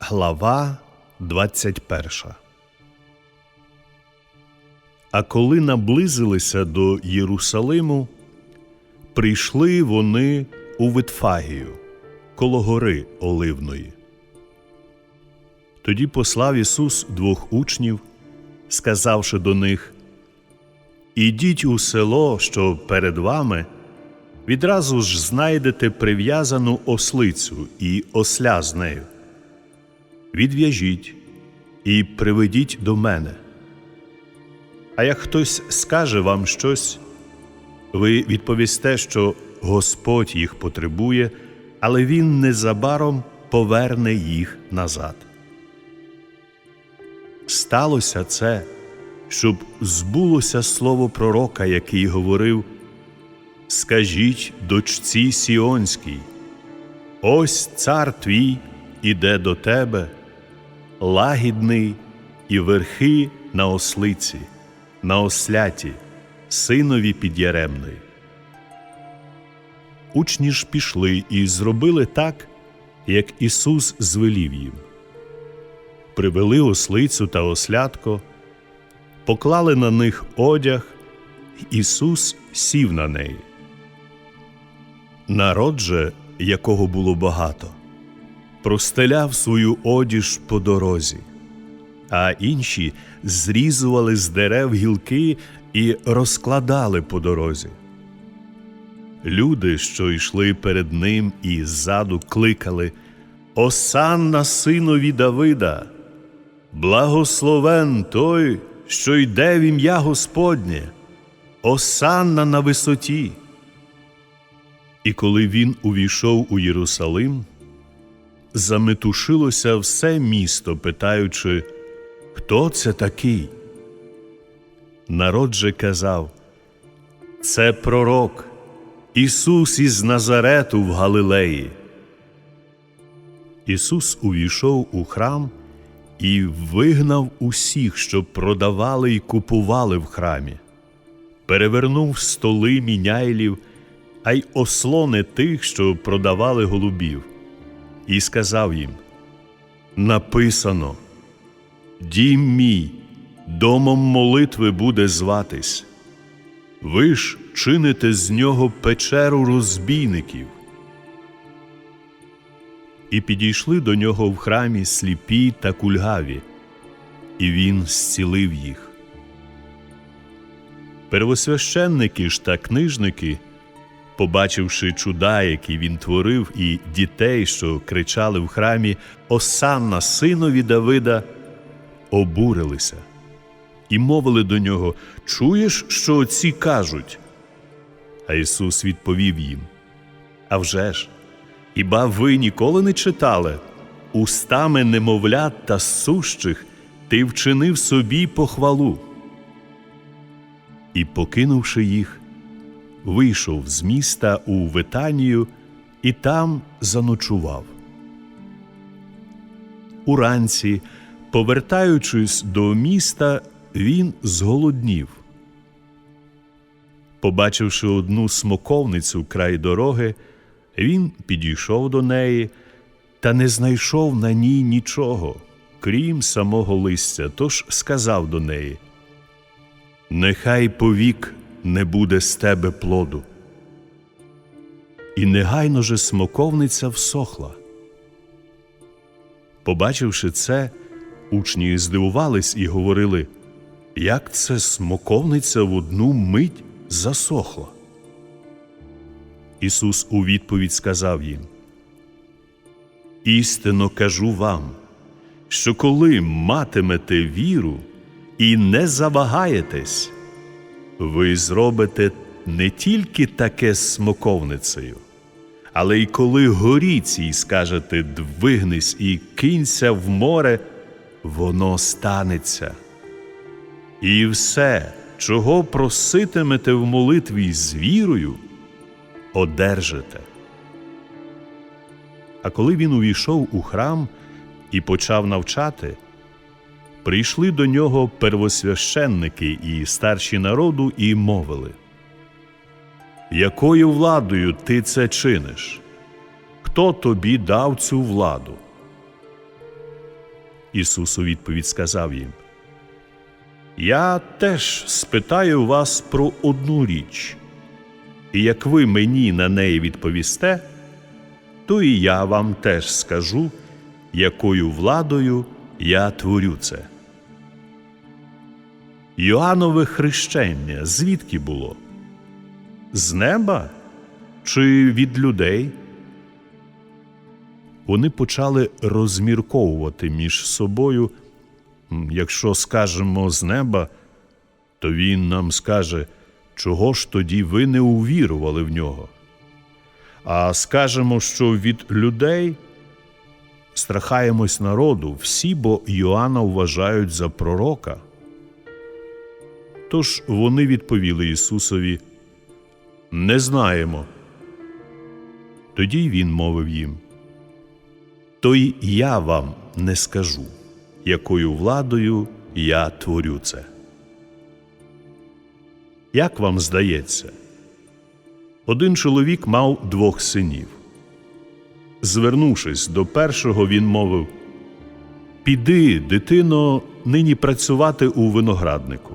Глава 21 А коли наблизилися до Єрусалиму, прийшли вони у Витфагію, коло гори Оливної. Тоді послав Ісус двох учнів, сказавши до них: Ідіть у село, що перед вами, відразу ж знайдете прив'язану ослицю і осля з нею. Відв'яжіть і приведіть до мене. А як хтось скаже вам щось, ви відповісте, що Господь їх потребує, але Він незабаром поверне їх назад. Сталося це, щоб збулося слово пророка, який говорив: Скажіть дочці Сіонській, ось цар твій іде до тебе, лагідний і верхи на ослиці, на осляті, синові підяремної. Учні ж пішли і зробили так, як Ісус звелів їм. Привели ослицю та ослятко, поклали на них одяг, Ісус сів на неї. Народ же, якого було багато, простеляв свою одіж по дорозі, а інші зрізували з дерев гілки і розкладали по дорозі. Люди, що йшли перед ним і ззаду, кликали Осанна синові Давида, благословен той, що йде в ім'я Господнє, Осанна на висоті. І коли він увійшов у Єрусалим, заметушилося все місто, питаючи, хто це такий? Народ же казав, це пророк, Ісус із Назарету в Галилеї. Ісус увійшов у храм і вигнав усіх, що продавали і купували в храмі, перевернув столи міняйлів, а й ослони тих, що продавали голубів, і сказав їм: Написано, Дім мій, домом молитви буде зватись. Ви ж чините з нього печеру розбійників. І підійшли до нього в храмі сліпі та кульгаві, і він зцілив їх. Первосвященники ж та книжники, побачивши чуда, які він творив, і дітей, що кричали в храмі Осанна синові Давида, обурилися і мовили до нього Чуєш, що отці кажуть? А Ісус відповів їм «А вже ж, хіба ви ніколи не читали? Устами немовлят та сущих ти вчинив собі похвалу. І, покинувши їх, вийшов з міста у Витанію і там заночував. Уранці, повертаючись до міста, він зголоднів. Побачивши одну смоковницю край дороги, він підійшов до неї та не знайшов на ній нічого, крім самого листя, тож сказав до неї: Нехай повік не буде з тебе плоду. І негайно же смоковниця всохла. Побачивши це, учні здивувались і говорили, як це смоковниця в одну мить засохла. Ісус у відповідь сказав їм: Істинно кажу вам, що коли матимете віру і не завагаєтесь, ви зробите не тільки таке з смоковницею, але й коли горі цій скажете двигнись і кинься в море, воно станеться. І все, чого проситимете в молитві з вірою, одержите. А коли він увійшов у храм і почав навчати, прийшли до нього первосвященники і старші народу і мовили, якою владою ти це чиниш? Хто тобі дав цю владу? Ісус у відповідь сказав їм: Я теж спитаю вас про одну річ, і як ви мені на неї відповісте, то і я вам теж скажу, якою владою я творю це. Йоаннове хрещення звідки було? З неба чи від людей? Вони почали розмірковувати між собою. Якщо скажемо з неба, то він нам скаже, чого ж тоді ви не увірували в нього. А скажемо, що від людей страхаємось народу, всі, бо Йоанна вважають за пророка. Тож вони відповіли Ісусові: Не знаємо. Тоді він мовив їм: То й я вам не скажу, якою владою я творю це. Як вам здається, один чоловік мав двох синів. Звернувшись до першого, він мовив: Піди, дитино, нині працювати у винограднику.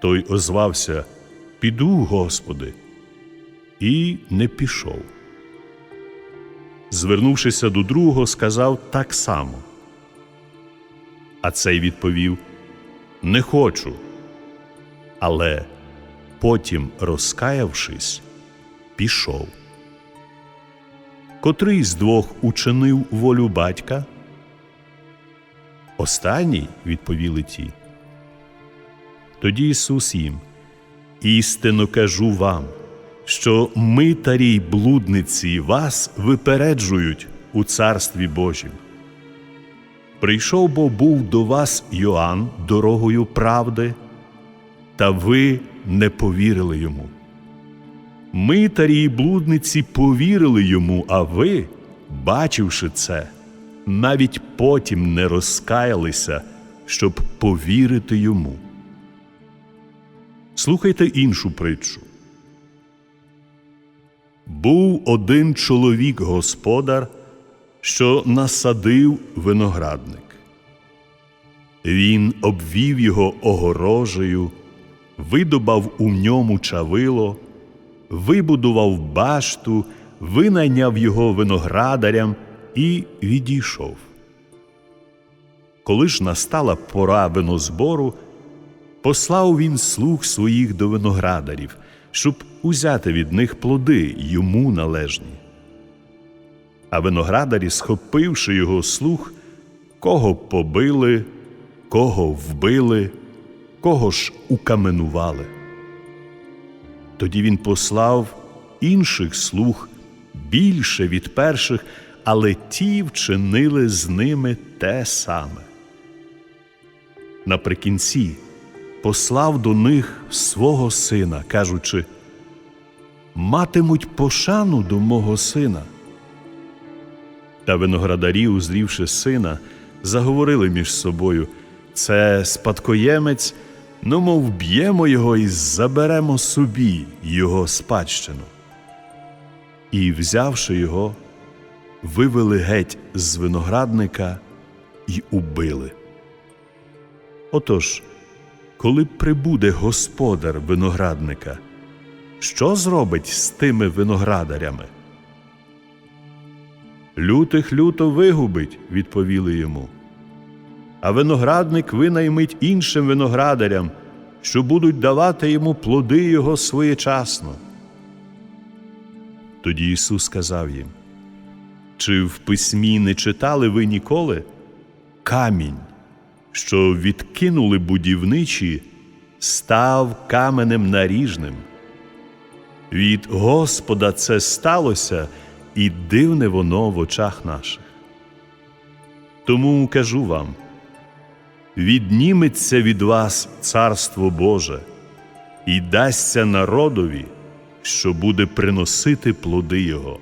Той озвався Піду, Господи, і не пішов. Звернувшися до другого, сказав так само. А цей відповів Не хочу. Але потім, розкаявшись, пішов. Котрий з двох учинив волю батька? Останній, відповіли ті. Тоді Ісус їм, істинно кажу вам, що митарі й блудниці вас випереджують у Царстві Божім. Прийшов бо був до вас Йоанн дорогою правди, та ви не повірили йому. Митарі й блудниці повірили йому, а ви, бачивши це, навіть потім не розкаялися, щоб повірити йому. Слухайте іншу притчу. Був один чоловік господар, що насадив виноградник. Він обвів його огорожею, видобав у ньому чавило, вибудував башту, винайняв його виноградарям і відійшов. Коли ж настала пора винозбору, послав він слуг своїх до виноградарів, щоб узяти від них плоди йому належні. А виноградарі, схопивши його слуг, кого побили, кого вбили, кого ж укаменували. Тоді він послав інших слуг більше від перших, але ті вчинили з ними те саме. Наприкінці послав до них свого сина, кажучи, матимуть пошану до мого сина. Та виноградарі, узрівши сина, заговорили між собою це спадкоємець, ну мов б'ємо його і заберемо собі його спадщину. І, взявши його, вивели геть з виноградника і убили. Отож, коли прибуде господар виноградника, що зробить з тими виноградарями? Лютих люто вигубить, відповіли йому. А виноградник винаймить іншим виноградарям, що будуть давати йому плоди його своєчасно. Тоді Ісус сказав їм: Чи в письмі не читали ви ніколи? Камінь, що відкинули будівничі, став каменем наріжним. Від Господа це сталося, і дивне воно в очах наших. Тому кажу вам: відніметься від вас Царство Боже і дасться народові, що буде приносити плоди Його.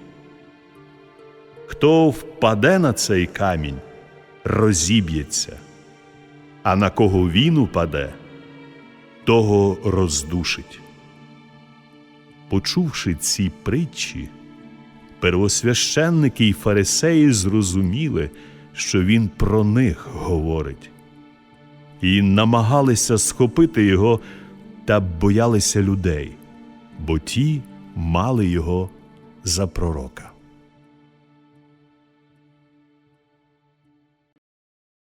Хто впаде на цей камінь, розіб'ється, а на кого він упаде, того роздушить. Почувши ці притчі, первосвященники й фарисеї зрозуміли, що він про них говорить, і намагалися схопити його та боялися людей, бо ті мали його за пророка.